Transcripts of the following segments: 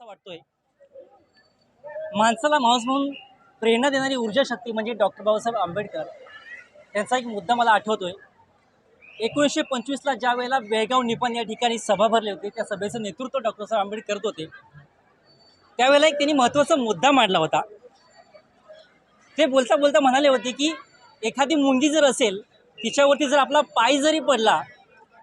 असा वाटतोय. माणसाला माणूस म्हणून प्रेरणा देणारी ऊर्जा शक्ती म्हणजे डॉक्टर बाबासाहेब आंबेडकर त्यांचा एक मुद्दा मला आठवतोय. एकोणीसशे पंचवीसला ज्या वेळेला बेळगाव निपाण या ठिकाणी सभा भरली होती त्या सभेचं नेतृत्व डॉक्टर साहेब आंबेडकर करत होते. त्यावेळेला एक त्यांनी महत्त्वाचा मुद्दा मांडला होता. ते बोलता बोलता म्हणाले होते की एखादी मुंगी जर असेल तिच्यावरती जर आपला पाय जरी पडला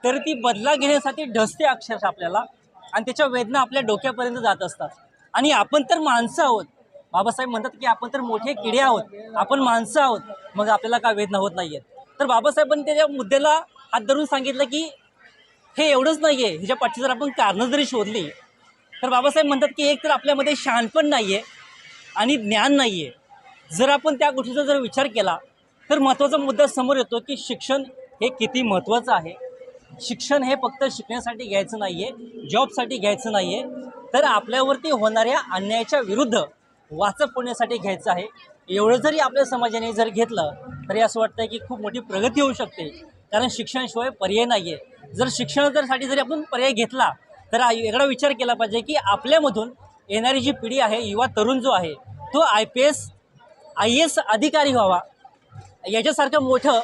तर ती बदला घेण्यासाठी ढसते अक्षरशः आपल्याला. आणि त्याच्या वेदना आपल्या डोक्यापर्यंत जात असतात. आणि आपण तर माणसं आहोत. बाबासाहेब म्हणतात की आपण तर मोठे किडे आहोत. आपण माणसं आहोत. मग आपल्याला काय वेदना होत नाही आहेत तर बाबासाहेबांनी त्याच्या मुद्द्याला हात धरून सांगितलं की हे एवढंच नाही आहे ह्याच्या पाठची जर आपण कारणं जरी शोधली तर बाबासाहेब म्हणतात की एक तर आपल्यामध्ये शहाणपण नाही आहे आणि ज्ञान नाही आहे जर आपण त्या गोष्टीचा जर विचार केला तर महत्त्वाचा मुद्दा समोर येतो की शिक्षण हे किती महत्त्वाचं आहे. शिक्षण हे फक्त शिकण्यासाठी घ्यायचं नाही आहे जॉबसाठी घ्यायचं नाही आहे तर आपल्यावरती होणाऱ्या अन्यायाच्या विरुद्ध वाचक होण्यासाठी घ्यायचं आहे. एवढं जरी आपल्या समाजाने जर घेतलं तरी असं वाटतं की खूप मोठी प्रगती होऊ शकते. कारण शिक्षणाशिवाय पर्याय नाही आहे जर शिक्षण जर साठी जरी आपण पर्याय घेतला तर आ- वेगळा विचार केला पाहिजे की आपल्यामधून येणारी जी पिढी आहे युवा तरुण जो आहे तो I P S I S अधिकारी व्हावा. याच्यासारखं मोठं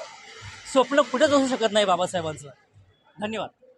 स्वप्न कुठंच असू शकत नाही बाबासाहेबांचं. धन्यवाद.